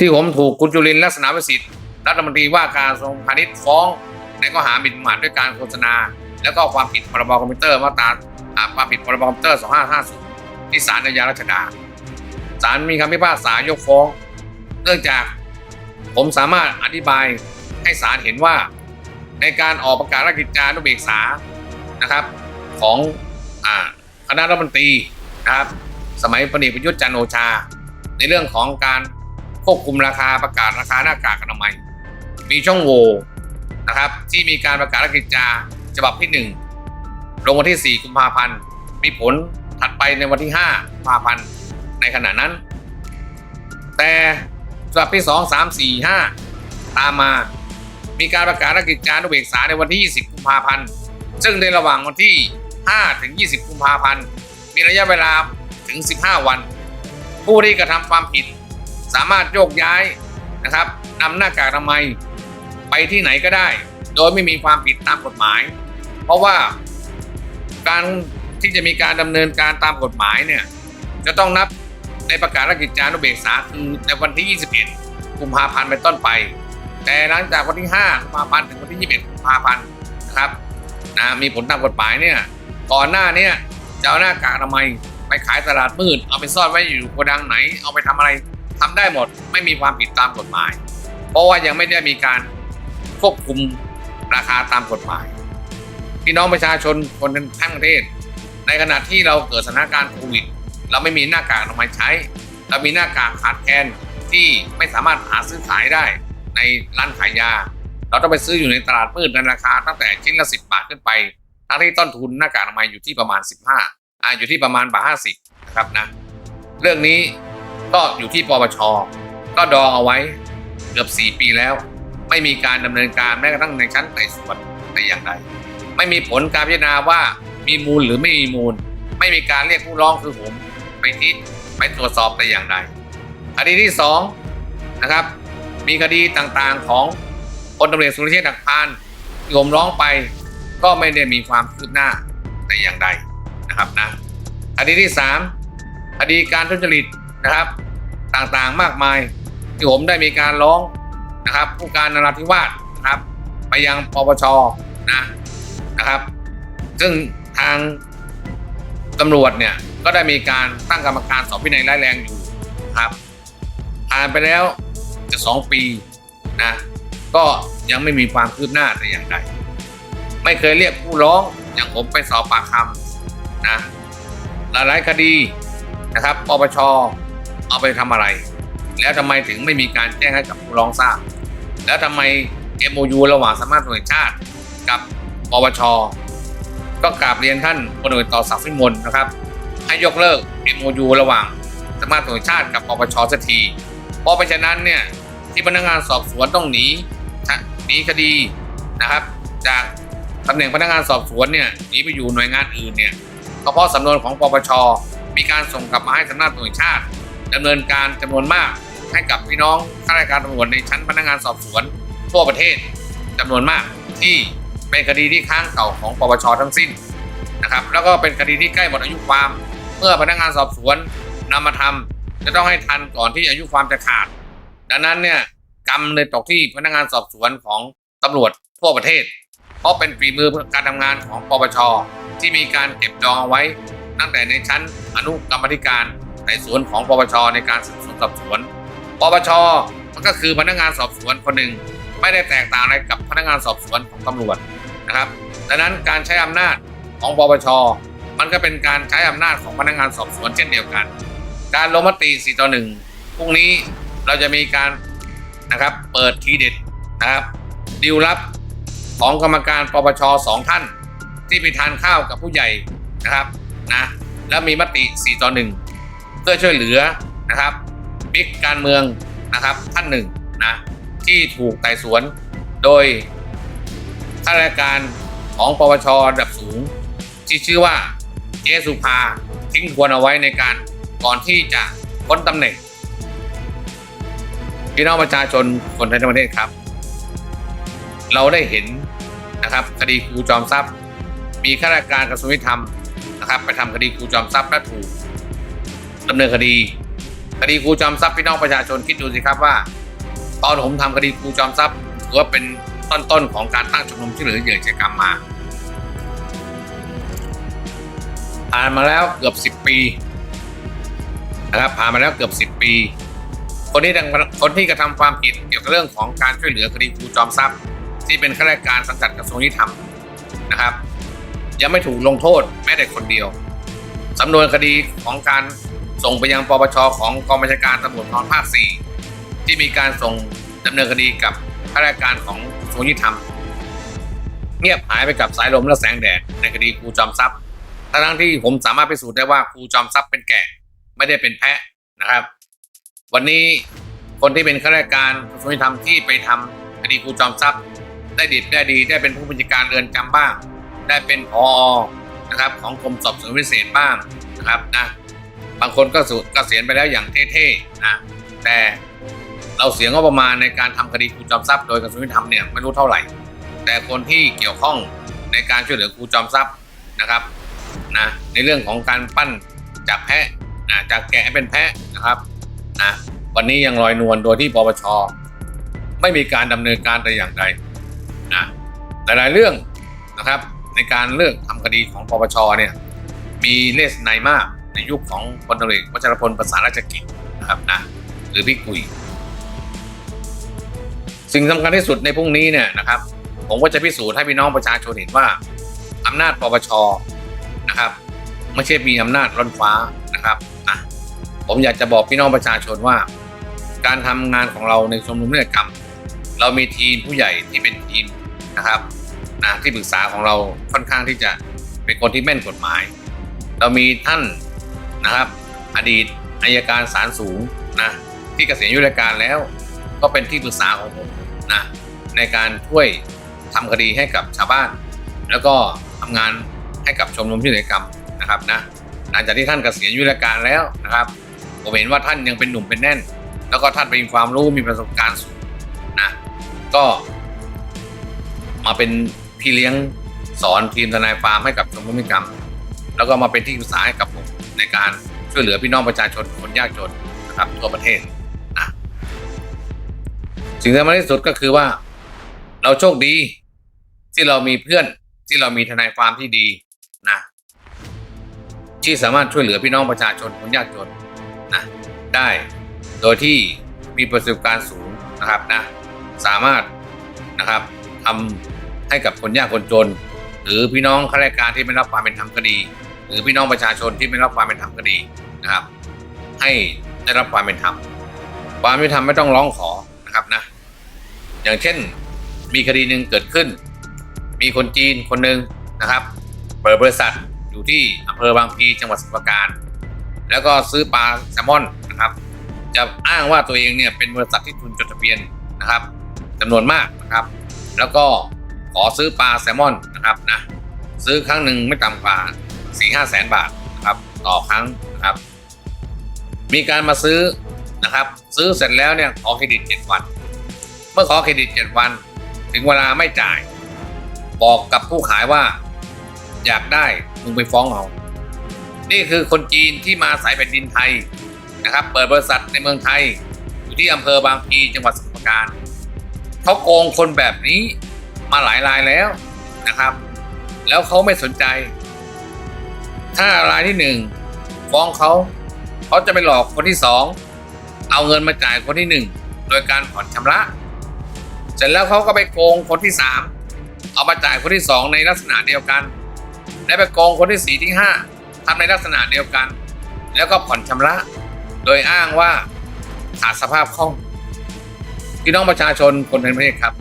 ที่ผมถูกคุณจุลินลักษณะวิสิทธิ์รัฐมนตรีว่าการกระทรวงพาณิชย์ฟ้องในข้อหาหมิ่นประมาทด้วยการโฆษณา แล้วก็ความผิดพรบคอมพิวเตอร์มาตราความผิดพรบคอมพิวเตอร์ 2550 ที่ศาลอาญารัชดาศาลมีคำพิพากษายกฟ้อง เนื่องจากผมสามารถอธิบายให้ศาลเห็นว่า ในการออกประกาศราชกิจจานุเบกษานะครับ ของคณะรัฐมนตรีนะครับ สมัยพลเอกประยุทธ์จันโอชา ในเรื่องของการ ควบคุมราคาประกาศราคาหน้ากากอนามัย มีช่องโหว่นะครับที่มีการประกาศรกิจจาฉบับที่ 1 ลงวันที่ 4 กุมภาพันธ์ มีผลถัดไปในวันที่ 5 กุมภาพันธ์ในขณะนั้น แต่ฉบับที่ 2 3 4 5 ตามมา มีการประกาศรกิจจานุเบกษาในวันที่ 20 กุมภาพันธ์ ซึ่งในระหว่างวันที่ 5 ถึง 20 กุมภาพันธ์ มีระยะเวลาถึง 15 วัน ผู้ที่กระทำความผิด สามารถโยกย้ายนะครับนำหน้ากากอนามัยไปที่ไหนก็ได้ โดยไม่มีความผิดตามกฎหมาย เพราะว่าการที่จะมีการดำเนินการตามกฎหมายเนี่ยจะต้องนับในประกาศราชกิจจานุเบกษาคือในวันที่ 21 กุมภาพันธ์เป็นต้นไป แต่หลังจากวันที่ 5 กุมภาพันธ์ถึงวันที่ 21 กุมภาพันธ์นะครับนะมีผลตามกฎหมายเนี่ยก่อนหน้านี้จะเอาหน้ากากอนามัยไปขายตลาดมืด เอาไปซ่อนไว้อยู่โกดังไหน เอาไปทำอะไร ทำได้หมดไม่มีความผิดตามกฎหมาย เพราะว่ายังไม่ได้มีการควบคุมราคาตามกฎหมายพี่น้องประชาชนคนทั้งประเทศ ในขณะที่เราเกิดสถานการณ์โควิด เราไม่มีหน้ากากอนามัยใช้ เรามีหน้ากากขาดแคลนที่ไม่สามารถหาซื้อขายได้ในร้านขายยา เราต้องไปซื้ออยู่ในตลาดมืดในราคา ตั้งแต่ชิ้นละ 10 บาทขึ้นไป ทั้งที่ต้นทุนหน้ากากอนามัยอยู่ที่ประมาณ 15อ่าอยู่ที่ประมาณบาท50นะครับนะ เรื่องนี้ ก็อยู่ที่ปปชก็ดองเอาไว้เกือบ 4 ปีแล้ว ไม่มีการดำเนินการแม้กระทั่งในชั้นไต่สวนแต่อย่างใดไม่มีผลการพิจารณาว่ามีมูลหรือไม่มีมูล ไม่มีการเรียกผู้ร้องคือผมไปที่ไปตรวจสอบแต่อย่างใดคดีที่สองนะครับมีคดีต่างๆของพลตำรวจสุรเชษฐ์หักพานที่ผมร้องไป ก็ไม่ได้มีความคืบหน้าแต่อย่างใดนะครับนะคดีที่สามคดีการทุจริต นะครับ ต่างๆมากมายที่ผมได้มีการร้องนะครับ ผู้การนราธิวาสนะครับ ไปยังปปชนะนะครับ ซึ่งทางตำรวจเนี่ยก็ได้มีการตั้งกรรมการสอบวินัยร้ายแรงอยู่ครับผ่านไปแล้วจะสองปีนะก็ยังไม่มีความคืบหน้าแต่อย่างใดไม่เคยเรียกผู้ร้องอย่างผมไปสอบปากคำนะหลายๆคดีนะครับปปช เอาไปทำอะไร แล้วทำไมถึงไม่มีการแจ้งให้กับผู้ร้องทราบ แล้วทำไม MOU ระหว่างสำนักงานตำรวจแห่งชาติ กับปปชก็กราบเรียนท่านพลตำรวจต่อศักดิ์วิมลนะครับ ให้ยกเลิก MOU ระหว่างสำนักงานตำรวจแห่งชาติกับปปชสักทีเพราะไปฉะนั้นเนี่ยที่พนักงานสอบสวนต้องหนีหนีคดีนะครับ จากตำแหน่งพนักงานสอบสวนเนี่ยหนีไปอยู่หน่วยงานอื่นเนี่ยก็เพราะสำนวนของปปชมีการส่งกลับมาให้สำนักงานตำรวจแห่งชาติ ดำเนินการจำนวนมาก ให้กับพี่น้องข้าราชการตำรวจในชั้นพนักงานสอบสวนทั่วประเทศจำนวนมากที่เป็นคดีที่ค้างเก่าของปปชทั้งสิ้นนะครับแล้วก็เป็นคดีที่ใกล้หมดอายุความ เมื่อพนักงานสอบสวนนำมาทำจะต้องให้ทันก่อนที่อายุความจะขาด ดังนั้นเนี่ยกรรมเลยตกที่พนักงานสอบสวนของตำรวจทั่วประเทศ เพราะเป็นฝีมือการทำงานของปปชที่มีการเก็บดองเอาไว้ตั้งแต่ในชั้นอนุกรรมธิการ ต่สวนของปปชในการสืบสวนสอบสวน ปปชมันก็คือพนักงานสอบสวนคนหนึ่งไม่ได้แตกต่างอะไรกับพนักงานสอบสวนของตำรวจนะครับ ดังนั้นการใช้อำนาจของปปช มันก็เป็นการใช้อำนาจของพนักงานสอบสวนเช่นเดียวกัน การลงมติ4ต่อ1พรุ่งนี้เราจะมีการนะครับเปิดทีเด็ดนะครับดิวลับของกรรมการปปชสองท่าน ที่ไปทานข้าวกับผู้ใหญ่นะครับนะแล้วมีมติ4ต่อ1 เพื่อช่วยเหลือนะครับบิ๊กการเมืองนะครับท่านหนึ่งนะที่ถูกไต่สวนโดยข้าราชการของปปชระดับสูง ที่ชื่อว่าเจสุภาทิ้งทวนเอาไว้ในการก่อนที่จะพ้นตำแหน่งพี่น้องประชาชนคนไทยทั้งประเทศครับ เราได้เห็นนะครับคดีครูจอมทรัพย์ มีข้าราชการกระทรวงยุติธรรมนะครับ ไปทำคดีครูจอมทรัพย์และถูก ดำเนินคดี คดีครูจอมทรัพย์พี่น้องประชาชนคิดดูสิครับว่า ตอนผมทำคดีครูจอมทรัพย์ถือว่าเป็นต้นๆของการตั้งชมรมที่วยเหลือเหยื่ออาชญากรรมมาผ่านมาแล้วเกือบสิบ10 ปีนะครับผ่านมาแล้วเกือบสิบ10 ปี คนที่ดังคนที่กระทำความผิดเกี่ยวกับเรื่องของการช่วยเหลือคดีครูจอมทรัพย์ ที่เป็นข้าราชการสังกัดกระทรวงยุติธรรมนะครับ ยังไม่ถูกลงโทษแม้แต่คนเดียวสำนวนคดีของการ ส่งไปยังปปชของกองบัญชาการตำรวจภูธรภาค 4 ที่มีการส่งดำเนินคดีกับข้าราชการของกระทรวงยุติธรรม เงียบหายไปกับสายลมและแสงแดดในคดีครูจอมทรัพย์ทั้งที่ผมสามารถพิสูจน์ได้ว่าครูจอมทรัพย์เป็นแกะไม่ได้เป็นแพะนะครับ วันนี้คนที่เป็นข้าราชการกระทรวงยุติธรรมที่ไปทำคดีครูจอมทรัพย์ ได้ดีได้ดี ได้เป็นผู้บัญชาการเรือนจำบ้าง ได้เป็นพอนะครับของกรมสอบสวนพิเศษบ้างนะครับนะ บางคนก็สุเกษียณไปแล้วอย่างเท่ๆนะแต่เราเสียงบประมาณในการทำคดีครูจอมทรัพย์โดยกระทรวงยุติธรรมเนี่ยไม่รู้เท่าไหร่ แต่คนที่เกี่ยวข้องในการช่วยเหลือครูจอมทรัพย์นะครับนะในเรื่องของการปั้นจากแพะนะจากแกะให้เป็นแพะนะครับนะวันนี้ยังลอยนวลโดยที่ปปชไม่มีการดำเนินการแต่อย่างใดนะแต่หลายเรื่องนะครับในการเลือกทำคดีของปปชเนี่ยมีเลสในมาก ในยุคของพลตรีวัชรพลประสาราชกิจนะครับนะหรือพี่กุย สิ่งสำคัญที่สุดในพรุ่งนี้เนี่ยนะครับ ผมก็จะพิสูจน์ให้พี่น้องประชาชนเห็นว่าอำนาจปปชนะครับไม่ใช่มีอำนาจล้นฟ้านะครับนะผมอยากจะบอกพี่น้องประชาชนว่า การทำงานของเราในชมรมนิติกรรม เรามีทีมผู้ใหญ่ที่เป็นทีมนะครับนะที่ปรึกษาของเราค่อนข้างที่จะเป็นคนที่แม่นกฎหมาย เรามีท่าน นะครับ อดีตอายการศาลสูงนะที่เกษียณอายุราชการแล้ว ก็เป็นที่ปรึกษาของผมนะในการช่วยทำคดีให้กับชาวบ้าน แล้วก็ทำงานให้กับชมรมพิธีกรรมนะครับนะหลังจากที่ท่านเกษียณอายุราชการแล้วนะครับ ผมเห็นว่าท่านยังเป็นหนุ่มเป็นแน่น แล้วก็ท่านมีความรู้มีประสบการณ์สูงนะก็มาเป็นพี่เลี้ยงสอนทีมทนายฟาร์มให้กับชมรมนิติกรรม แล้วก็มาเป็นที่ปรึกษาให้กับผม ในการช่วยเหลือพี่น้องประชาชนคนยากจนนะครับทั่วประเทศนะสิ่งที่สำคัญที่สุดก็คือว่า เราโชคดีที่เรามีเพื่อนที่เรามีทนายฟามที่ดีนะที่สามารถช่วยเหลือพี่น้องประชาชนคนยากจนนะได้โดยที่มีประสบการณ์สูงนะครับนะสามารถนะครับทำให้กับคนยากคนจน หรือพี่น้องข้าราชการที่ไม่รับความเป็นธรรมคดี หรือพี่น้องประชาชนที่ไม่รับความเป็นธรรมคดีนะครับ ให้ได้รับความเป็นธรรมความเป็นธรรมไม่ต้องร้องขอนะครับนะ อย่างเช่นมีคดีหนึ่งเกิดขึ้น มีคนจีนคนหนึ่งนะครับเปิดบริษัทอยู่ที่อำเภอบางพีจังหวัดสมุพรปราการ แล้วก็ซื้อปลาแซลมอนนะครับ จะอ้างว่าตัวเองเนี่ยเป็นบริษัทที่ทุนจดทะเบียนนะครับจำนวนมากนะครับ แล้วก็ขอซื้อปลาแซลมอนนะครับนะซื้อครั้งหนึ่งไม่ต่ำกว่า สี่ห้าแสนบาทนะครับต่อครั้งนะครับ มีการมาซื้อนะครับ ซื้อเสร็จแล้วเนี่ยขอเครดิตเจ็ดวัน เมื่อขอเครดิตเจ็ดวัน ถึงเวลาไม่จ่าย บอกกับผู้ขายว่า อยากได้มึงไปฟ้องเอานี่คือคนจีนที่มาสายแผ่นดินไทยนะครับ เปิดบริษัทในเมืองไทย อยู่ที่อำเภอบางพีจังหวัดสมุพรปราการเขาโกงคนแบบนี้มาหลายรายแล้วนะครับ แล้วเขาไม่สนใจ ถ้ารายที่หนึ่งฟ้องเขาเขาจะไปหลอกคนที่สองเอาเงินมาจ่ายคนที่หนึ่งโดยการผ่อนชำระ เสร็จแล้วเขาก็ไปโกงคนที่สามเอามาจ่ายคนที่สองในลักษณะเดียวกัน และไปโกงคนที่สี่ที่ห้าทำในลักษณะเดียวกัน แล้วก็ผ่อนชำระ โดยอ้างว่าขาดสภาพคล่องพี่น้องประชาชนคนในประเทศครับ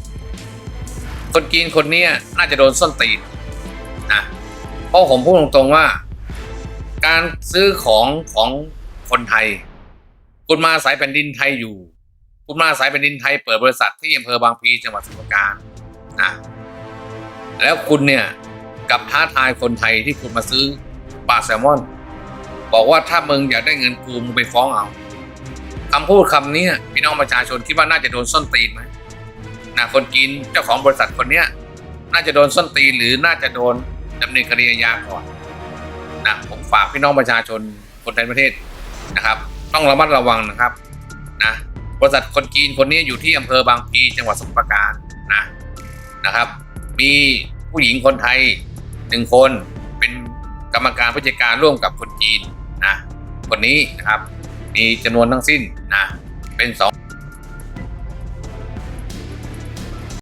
คนจีนคนนี้น่าจะโดนส้นตีนนะเพราะผมพูดตรงๆว่า การซื้อของของคนไทย คุณมาสายแผ่นดินไทยอยู่ คุณมาสายแผ่นดินไทยเปิดบริษัทที่อำเภอบางพีจังหวัดสมุพรปราการนะแล้วคุณเนี่ยกับท้าทายคนไทยที่คุณมาซื้อปลาแซลมอน บอกว่าถ้ามึงอยากได้เงินกูมึงไปฟ้องเอาคำพูดคำนี้พี่น้องประชาชนคิดว่าน่าจะโดนส้นตีนไหมนะคนจีนเจ้าของบริษัทคนเนี้ยน่าจะโดนส้นตีนหรือน่าจะโดนดำเนินคดีอาญาก่อน นะผมฝากพี่น้องประชาชนคนไทยประเทศนะครับ ต้องระมัดระวังนะครับนะบริษัทคนจีนคนนี้อยู่ที่อำเภอบางพีจังหวัดสมุทรปราการนะนะครับ มีผู้หญิงคนไทยหนึ่งคนเป็นกรรมการผู้จัดการร่วมกับคนจีนนะคนนี้นะครับ มีจำนวนทั้งสิ้นนะเป็นสอง